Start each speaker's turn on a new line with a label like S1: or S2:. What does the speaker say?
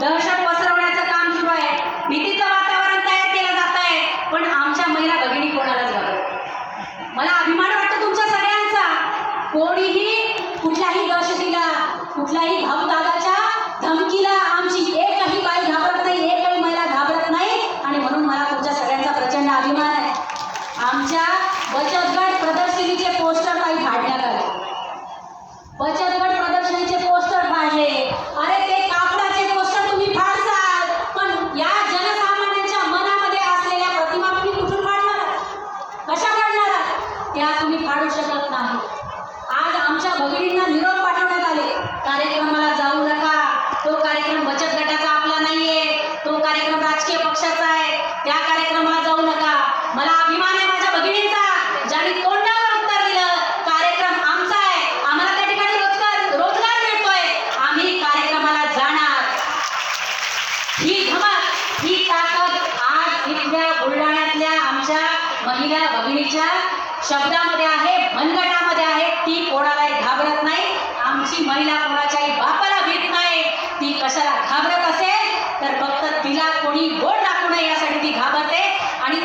S1: दहशत पसरवण्याचं काम सुरू आहे. भीतीचं वातावरण तयार केलं जात आहे. पण आमच्या महिला भगिनी कोणालाच घाबरत मला अभिमान वाटतो तुमच्या सगळ्यांचा. कोणीही कुठल्याही दहशतीला कुठलाही भाऊदादाच्या धमकीला आमची एकही बाई घाबरत नाही एकही महिला घाबरत नाही आणि म्हणून मला तुमच्या सगळ्यांचा प्रचंड अभिमान आहे आमच्या बचत गट प्रदर्शनीचे पोस्टर काही फाडण्यात आले बचत गट प्रदर्शनीचे पोस्टर फाडले अरे ते कापडाचे पोस्टर तुम्ही फाडसाल पण या जनसामान्यांच्या मनामध्ये असलेल्या प्रतिमा तुम्ही कुठून फाडणार कशा काढणार आहात? त्या तुम्ही फाडू शकत नाही. आज आमच्या भगिनींना निरोप पाठवण्यात आले. कार्यक्रमाला जाऊ नका. तो कार्यक्रम बचत गटाचा आपला नाहीये. तो कार्यक्रम राजकीय पक्षाचा आहे. त्या कार्यक्रमाला जाऊ नका. मला अभिमान आहे माझ्या भगिनींचा. ज्यांनी तोंडावर उत्तर दिलं कार्यक्रम आमचा आहे. आम्हाला त्या ठिकाणी रोजगार रोजगार मिळतोय. आम्ही कार्यक्रमाला जाणार. ही धमक ही ताकद आज इथल्या बुलढाण्यातल्या आमच्या महिला भगिनीच्या शब्दामध्ये आहे मनगटामध्ये आहे ती कोणालाही घाबरत नाही. आमची महिला कोणाच्याही बापाला भीत नाही. ती कशाला घाबरत असेल? तर फक्त तिला कोणी गोड दाखवू नये यासाठी ती घाबरते. आणि